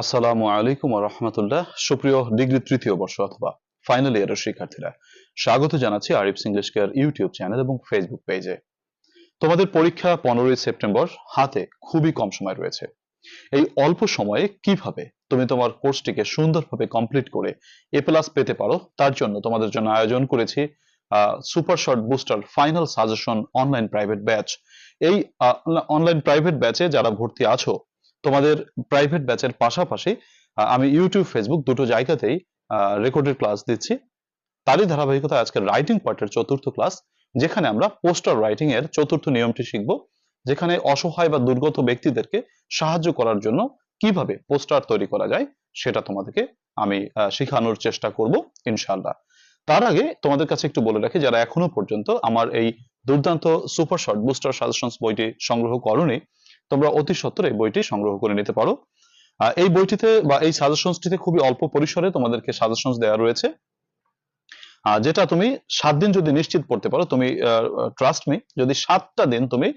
আসসালামু আলাইকুম রহমতুল্লাহ। সুপ্রিয় ডিগ্রি তৃতীয় বর্ষ অথবা ফাইনাল ইয়ারের শিক্ষার্থীরা, স্বাগত জানাচ্ছি Arif English care YouTube channel এবং ফেসবুক পেজে তোমাদের পরীক্ষা পনেরোই সেপ্টেম্বর হাতে খুবই কম সময় রয়েছে। এই অল্প সময়ে কীভাবে তুমি তোমার কোর্সটিকে সুন্দরভাবে কমপ্লিট করে এ প্লাস পেতে পারো, তার জন্য তোমাদের জন্য আয়োজন করেছি super short booster final suggestion online private batch এই অনলাইন প্রাইভেট ব্যাচে যারা ভর্তি আছো তোমাদের প্রাইভেট ব্যাচের পাশাপাশি আমি ইউটিউব ফেসবুক দুটো জায়গাতেই রেকর্ডেড ক্লাস দিচ্ছি। তারই ধারাবাহিকতা আজকে রাইটিং পার্টের চতুর্থ ক্লাস যেখানে আমরা পোস্টার রাইটিং এর চতুর্থ নিয়মটি শিখব, যেখানে অসহায় বা দুর্গত ব্যক্তিদেরকে সাহায্য করার জন্য কীভাবে পোস্টার তৈরি করা যায়, সেটা তোমাদেরকে আমি শেখানোর চেষ্টা করব, ইনশাআল্লাহ। তার আগে তোমাদের কাছে একটু বলে রাখি, যারা এখনও পর্যন্ত আমার এই দুর্দান্ত সুপার শর্ট বুস্টার সাজেশনস বইটি সংগ্রহ করনি তোমরা অতি সত্বর এই বইটি সংগ্রহ করে নিতে পারো। এই বইটিতে বা এই সাজেশনসটিতে খুবই অল্প পরিসরে তোমাদেরকে সাজেশনস দেওয়া রয়েছে। যেটা তুমি সাত দিন যদি নিশ্চিত পড়তে পারো, তুমি ট্রাস্ট মি যদি সাতটা দিন তুমি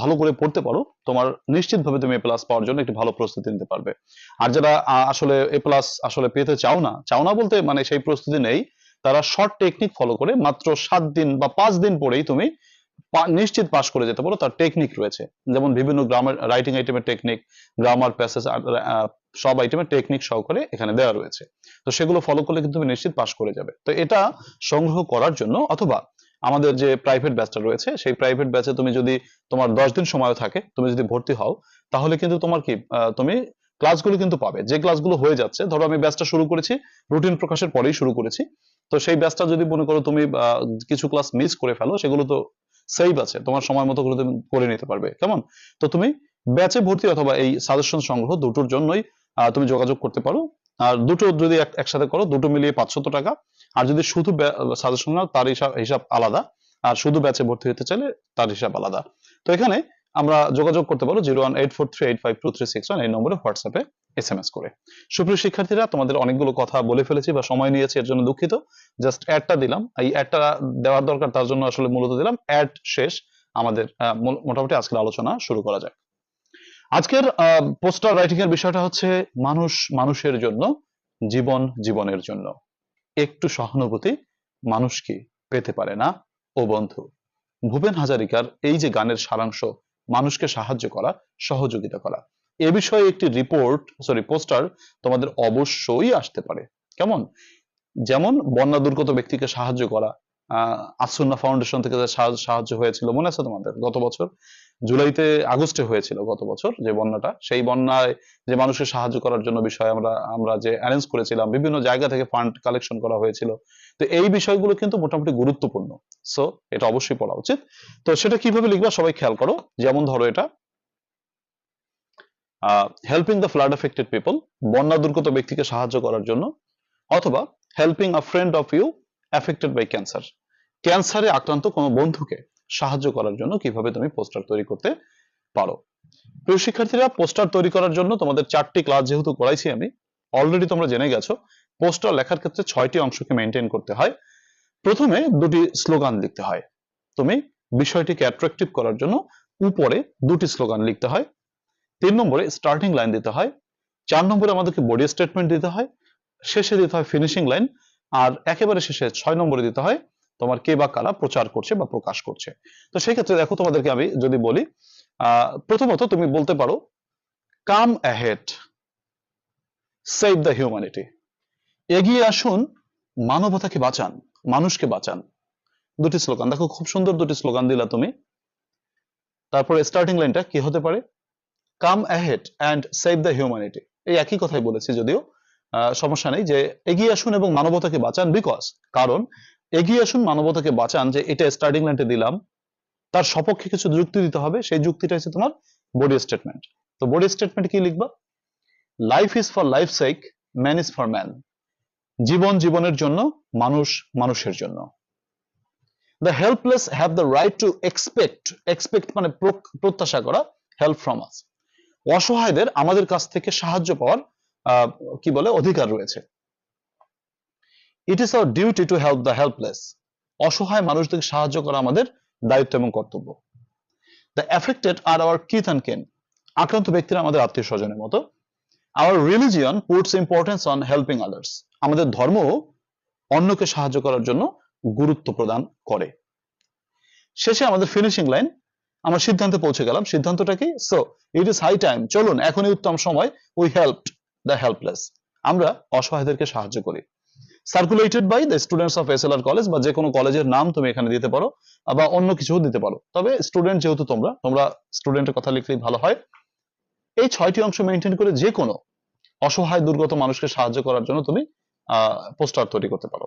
ভালো করে পড়তে পারো, তোমার নিশ্চিতভাবে তুমি এ প্লাস পাওয়ার জন্য একটি ভালো প্রস্তুতি নিতে পারবে। আর যারা আসলে এ প্লাস আসলে পেতে চাও না চাও না বলতে মানে সেই প্রস্তুতি নেই, তারা শর্ট টেকনিক ফলো করে মাত্র সাত দিন বা পাঁচ দিন পরেই তুমি নিশ্চিত পাস করে যেতে পারো, তার টেকনিক রয়েছে। যেমন বিভিন্ন গ্রামার রাইটিং আইটেমের টেকনিক গ্রামার প্যাসেজ সব আইটেমের টেকনিক সহকারে এখানে দেওয়া রয়েছে। তো সেগুলো ফলো করলে কিন্তু নিশ্চিত পাস করে যাবে। তো এটা সংগ্রহ করার জন্য অথবা আমাদের যে প্রাইভেট ব্যাচটা রয়েছে, সেই প্রাইভেট ব্যাচে তুমি যদি তোমার দশ দিন সময় থাকে, তুমি যদি ভর্তি হও, তাহলে কিন্তু তোমার কি তুমি ক্লাসগুলো কিন্তু পাবে। যে ক্লাসগুলো হয়ে যাচ্ছে, ধরো আমি ব্যাচটা শুরু করেছি রুটিন প্রকাশের পরেই শুরু করেছি, তো সেই ব্যাচটা যদি মনে করো তুমি কিছু ক্লাস মিস করে ফেলো, সেগুলো তো সেভ আছে, তোমার সময় মতো করে তুমি করে নিতে পারবে, কেমন? তো তুমি ব্যাচে ভর্তি অথবা এই সাজেশন সংগ্রহ দুটোর জন্যই তুমি যোগাযোগ করতে পারো। আর দুটো যদি একসাথে করো, দুটো মিলিয়ে পাঁচশত টাকা। আর যদি শুধু সাজেশন নাও, তার হিসাব হিসাব আলাদা। আর শুধু ব্যাচে ভর্তি হতে চাইলে তার হিসাব আলাদা। তো এখানে আমরা যোগাযোগ করতে পারো zero one eight four three eight five two three six one এই নম্বরে হোয়াটসঅ্যাপে এস এম এস করে। সুপ্রিয় শিক্ষার্থীরা, তোমাদের অনেকগুলো কথা বলে ফেলেছি বা সময় নিয়েছি, এর জন্য দুঃখিত। জাস্ট অ্যাডটা দিলাম। এই অ্যাডটা দেওয়ার দরকার, তার জন্য আসলে মূলত দিলাম। অ্যাড শেষ। আমাদের মোটামুটি আজকের আলোচনা শুরু করা যাক। আজকের পোস্টার রাইটিং এর বিষয়টা হচ্ছে মানুষ মানুষের জন্য, জীবন জীবনের জন্য। একটু সহানুভূতি মানুষ কি পেতে পারে না? ও বন্ধু, ভূপেন হাজারিকার এই যে গানের সারাংশ মানুষকে সাহায্য করা, সহযোগিতা করা। এ বিষয়ে একটি রিপোর্ট সরি পোস্টার তোমাদের অবশ্যই আসতে পারে। কেমন? যেমন বন্যা দুর্গত ব্যক্তিকে সাহায্য করা, আহ আসুন্না ফাউন্ডেশন থেকে সাহায্য সাহায্য হয়েছিল, মনে আছে তোমাদের? গত বছর। জুলাইতে আগস্টে হয়েছিল গত বছর যে বন্যাটা। সেই বন্যায় যে মানুষকে সাহায্য করার জন্য বিষয় আমরা আমরা যে অ্যারেঞ্জ করেছিলাম, বিভিন্ন জায়গা থেকে ফান্ড কালেকশন করা হয়েছিল। তো এই বিষয়গুলো কিন্তু মোটামুটি গুরুত্বপূর্ণ। সো এটা অবশ্যই পড়া উচিত। তো সেটা কীভাবে লিখবা সবাই খেয়াল করো। যেমন ধরো এটা helping the flood affected people বন্যা দুর্গত ব্যক্তিকে সাহায্য করার জন্য, অথবা helping a friend of you affected by cancer ক্যান্সারে আক্রান্ত কোনো বন্ধুকে সাহায্য করার জন্য কীভাবে তুমি পোস্টার তৈরি করতে পারো। প্রিয় শিক্ষার্থীরা, পোস্টার তৈরি করার জন্য তোমাদের চারটি ক্লাস যেহেতু করাইছি আমি অলরেডি তোমরা জেনে গেছো, পোস্টার লেখার ক্ষেত্রে ছয়টি অংশকে মেনটেন করতে হয়। প্রথমে দুটি স্লোগান লিখতে হয়। তুমি বিষয়টিকে অ্যাট্রাকটিভ করার জন্য উপরে দুটি স্লোগান লিখতে হয়। তিন নম্বরে স্টার্টিং লাইন দিতে হয়। চার নম্বরে আমাদেরকে বডি স্টেটমেন্ট দিতে হয়। শেষে দিতে হয় ফিনিশিং লাইন আর একেবারে শেষে ছয় নম্বরে দিতে হয় তোমার কে বা কারা প্রচার করছে বা প্রকাশ করছে। তো সেই ক্ষেত্রে দেখো তোমাদেরকে আমি যদি বলি প্রথমত তুমি বলতে পারো come ahead save the humanity এগিয়ে আসুন, মানবতাকে বাঁচান, মানুষকে বাঁচান। দুটি স্লোগান, দেখো খুব সুন্দর দুটি স্লোগান দিলা তুমি। তারপরে স্টার্টিং লাইনটা কি হতে পারে? Come ahead and save the humanity এই একই কথাই বলেছি যদিও সমস্যা নেই যে এগিয়ে আসুন এবং মানবতাকে বাঁচান বিকজ কারণ এগিয়ে আসুন, মানবতাকে বাঁচান যে এটা স্টার্টিং লাইনটা দিলাম। তার সপক্ষে কিছু যুক্তি দিতে হবে, সেই যুক্তিটা হচ্ছে তোমার বডি স্টেটমেন্ট তো বডি স্টেটমেন্ট কি লিখবা? Life is for life sake man is for man জীবন জীবনের জন্য, মানুষ মানুষের জন্য। The helpless have the right to expect expect মানে প্রত্যাশা করা হেল্প ফ্রম আস অসহায়দের আমাদের কাছ থেকে সাহায্য পাওয়ার কি বলে, অধিকার রয়েছে। It is our duty to help the helpless অসহায় মানুষদেরকে সাহায্য করা আমাদের দায়িত্ব এবং কর্তব্য। দ্য এফেক্টেড আর আওয়ার কিথ অ্যান্ড কেন আক্রান্ত ব্যক্তিরা আমাদের আত্মীয় স্বজনের মতো। Our religion puts importance on helping others আমাদের ধর্ম অন্যকে সাহায্য করার জন্য গুরুত্ব প্রদান করে। শেষে আমাদের ফিনিশিং লাইন আমরা সিদ্ধান্তে পৌঁছে গেলাম। সিদ্ধান্তটা কি? So it is high time চলুন, এখনই উত্তম সময়। উই হেল্প দ্য হেল্পলেস আমরা অসহায়দেরকে সাহায্য করি। Circulated by the students of S college বা যে কোনো কলেজের নাম তুমি এখানে দিতে পারো বা অন্য কিছু দিতে পারো। তবে স্টুডেন্ট যেহেতু তোমরা তোমরা স্টুডেন্টের কথা লিখলেই ভালো হয়। এই ছয়টি অংশ মেনটেন করে যে কোনো অসহায় দুর্গত মানুষকে সাহায্য করার জন্য তুমি পোস্টার তৈরি করতে পারো।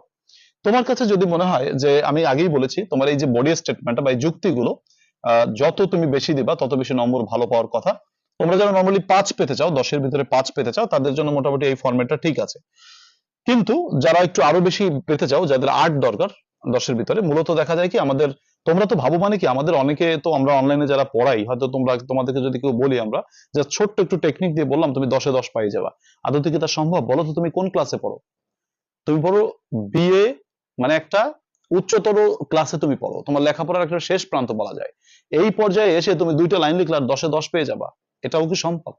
তোমার কাছে যদি মনে হয় যে, আমি আগেই বলেছি, তোমার এই যে বডি স্টেটমেন্ট বা এই যুক্তিগুলো যত তুমি বেশি দিবা, তত বেশি নম্বর ভালো পাওয়ার কথা। তোমরা যারা নর্মালি পাঁচ পেতে চাও, দশের ভিতরে পাঁচ পেতে চাও, তাদের জন্য মোটামুটি এই ফর্মেটটা ঠিক আছে। কিন্তু যারা একটু আরও বেশি পেতে চাও, যাদের আট দরকার দশের ভিতরে, মূলত দেখা যায় কি আমাদের, তোমরা তো ভাবো মানে কি, আমাদের অনেকে তো আমরা অনলাইনে যারা পড়াই, হয়তো তোমরা, তোমাদেরকে যদি কেউ বলি আমরা, যে ছোট্ট একটু টেকনিক দিয়ে বললাম, তুমি দশে দশ পাই যাবা। আদৌ কি তা সম্ভব? বলো তো তুমি কোন ক্লাসে পড়ো? তুমি পড়ো বিএ মানে একটা উচ্চতর ক্লাসে তুমি পড়ো। তোমার লেখাপড়ার একটা শেষ প্রান্ত বলা যায়। এই পর্যায়ে এসে তুমি দুইটা লাইন লিখলে আর দশে দশ পেয়ে যাবা। এটাও কি সম্ভব?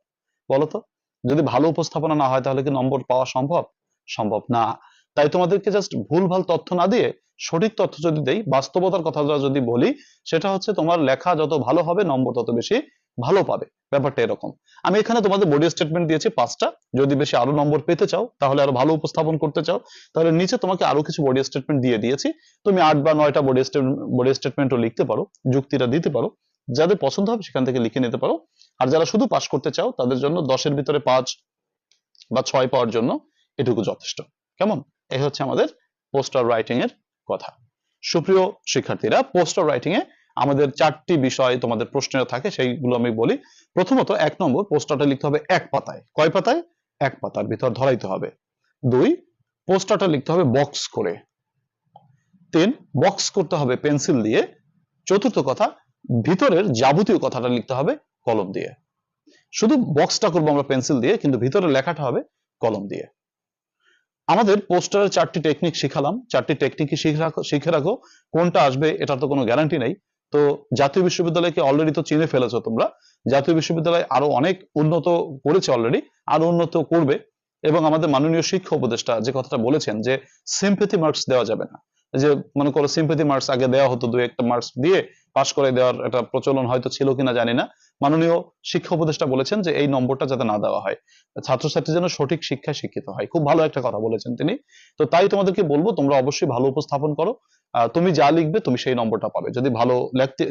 বলো তো? যদি ভালো উপস্থাপনা না হয় তাহলে কি নম্বর পাওয়া সম্ভব? সম্ভব না। তাই তোমাদেরকে জাস্ট ভুলভাল তথ্য না দিয়ে সঠিক তথ্য যদি দেই, বাস্তবতার কথাটা যদি বলি, সেটা হচ্ছে তোমার লেখা যত ভালো হবে, নম্বর তত বেশি ভালো পাবে। ব্যাপারটা এরকম। আমি এখানে তোমাদের বডি স্টেটমেন্ট দিয়েছি পাঁচটা। যদি বেশি আরও নম্বর পেতে চাও, তাহলে আরও ভালো উপস্থাপন করতে চাও, তাহলে নিচে তোমাকে আরও কিছু বডি স্টেটমেন্ট দিয়ে দিয়েছি। তুমি আট বা নয়টা বডি বডি স্টেটমেন্টও লিখতে পারো, যুক্তিটা দিতে পারো। যাদের পছন্দ হবে সেখান থেকে লিখে নিতে পারো। আর যারা শুধু পাস করতে চাও, তাদের জন্য দশের ভিতরে পাঁচ বা ছয় পাওয়ার জন্য এটুকু যথেষ্ট। কেমন? এই হচ্ছে আমাদের পোস্টার রাইটিং এর কথা। সুপ্রিয় শিক্ষার্থীরা পোস্টার রাইটিং এ আমাদের চারটি বিষয় তোমাদের প্রশ্নের থাকে, সেইগুলো আমি বলি। প্রথমত, এক নম্বর পোস্টারটা লিখতে হবে এক পাতায়। কয় পাতায়? এক পাতার ভিতর ধরাইতে হবে। দুই পোস্টারটা লিখতে হবে বক্স করে। তিন বক্স করতে হবে পেন্সিল দিয়ে। চতুর্থ কথা, ভিতরের যাবতীয় কথাটা লিখতে হবে কলম দিয়ে। শুধু বক্সটা করব আমরা পেন্সিল দিয়ে, কিন্তু ভিতরে লেখাটা হবে কলম দিয়ে। আমাদের পোস্টারের চারটি টেকনিক শিখালাম। চারটি টেকনিকই শিখে রাখো শিখে রাখো। কোনটা আসবে এটার তো কোনো গ্যারান্টি নেই। তো জাতীয় বিশ্ববিদ্যালয়কে অলরেডি তো চিনে ফেলেছো তোমরা। জাতীয় বিশ্ববিদ্যালয় আরও অনেক উন্নত করেছে অলরেডি আরও উন্নত করবে। এবং আমাদের মাননীয় শিক্ষা উপদেষ্টা যে কথাটা বলেছেন যে সিম্পেথি মার্কস দেওয়া যাবে না। যে মনে করো সিম্পেথি মার্কস আগে দেওয়া হতো, দুই একটা মার্কস দিয়ে পাশ করে দেওয়ার একটা প্রচলন হয়তো ছিল কিনা জানি না। মাননীয় শিক্ষা উপদেষ্টা বলেছেন যে এই নম্বরটা যাতে না দেওয়া হয়। ছাত্রছাত্রী যেন সঠিক শিক্ষায় শিক্ষিত হয়। খুব ভালো একটা কথা বলেছেন তিনি। তো তাই তোমাদেরকে বলব, তোমরা অবশ্যই ভালো উপস্থাপন করো। তুমি যা লিখবে তুমি সেই নম্বরটা পাবে। যদি ভালো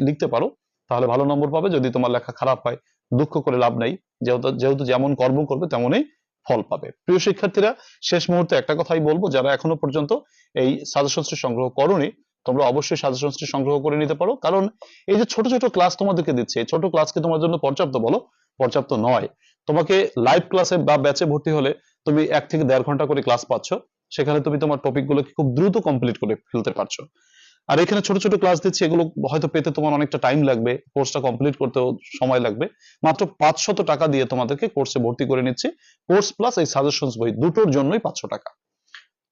লিখতে পারো, তাহলে ভালো নম্বর পাবে। যদি তোমার লেখা খারাপ হয়, দুঃখ করে লাভ নেই। যেহেতু যেহেতু যেমন কর্ম করবে, তেমনই ফল পাবে। প্রিয় শিক্ষার্থীরা, শেষ মুহূর্তে একটা কথাই বলব, যারা এখনও পর্যন্ত এই সাজেশনসটি সংগ্রহ করনি তোমরা অবশ্যই সাজেশনসটি সংগ্রহ করে নিতে পারো। কারণ এই যে ছোট ছোট ক্লাস তোমাদেরকে দিচ্ছে ছোট ক্লাস কি তোমার জন্য পর্যাপ্ত বলো? পর্যাপ্ত নয়। তোমাকে লাইভ ক্লাসে বা ব্যাচে ভর্তি হলে তুমি এক থেকে দেড় ঘণ্টা করে ক্লাস পাচ্ছ। সেখানে তুমি তোমার টপিক গুলোকে খুব দ্রুত কমপ্লিট করে ফেলতে পারছ। আর এখানে ছোট ছোট ক্লাস দিচ্ছি, এগুলো হয়তো পেতে তোমার অনেকটা টাইম লাগবে। কোর্সটা কমপ্লিট করতেও সময় লাগবে। মাত্র পাঁচশত টাকা দিয়ে তোমাদেরকে কোর্সে ভর্তি করে নিচ্ছি। কোর্স প্লাস এই সাজেশনস বই দুটোর জন্যই পাঁচশো টাকা।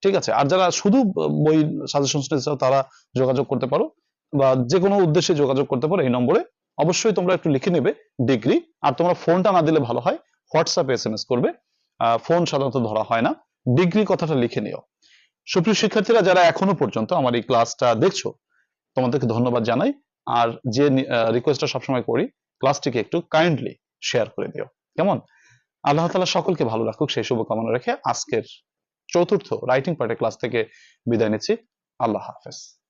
ঠিক আছে? আর যারা শুধু বই সাজেশনস নিতে চাও, তারা যোগাযোগ করতে পারো বা যে কোনো উদ্দেশ্যে যোগাযোগ করতে পারো এই নম্বরে। অবশ্যই তোমরা একটু লিখে নেবে ডিগ্রি। আর তোমরা ফোনটা না দিলে ভালো হয়, হোয়াটসঅ্যাপে এস এম এস করবে ফোন সাধারণত ধরা হয় না। ডিগ্রি কথাটা লিখে নিও। সুপ্রিয় শিক্ষার্থীরা, যারা এখনও পর্যন্ত আমার এই ক্লাসটা দেখছ, তোমাদেরকে ধন্যবাদ জানাই। আর যে রিকোয়েস্টটা সবসময় করি, ক্লাসটিকে একটু কাইন্ডলি শেয়ার করে দিও। কেমন? আল্লাহ তালা সকলকে ভালো রাখুক, সেই শুভকামনা রেখে আজকের চতুর্থ রাইটিং পার্টের ক্লাস থেকে বিদায় নিচ্ছি। আল্লাহ হাফেজ।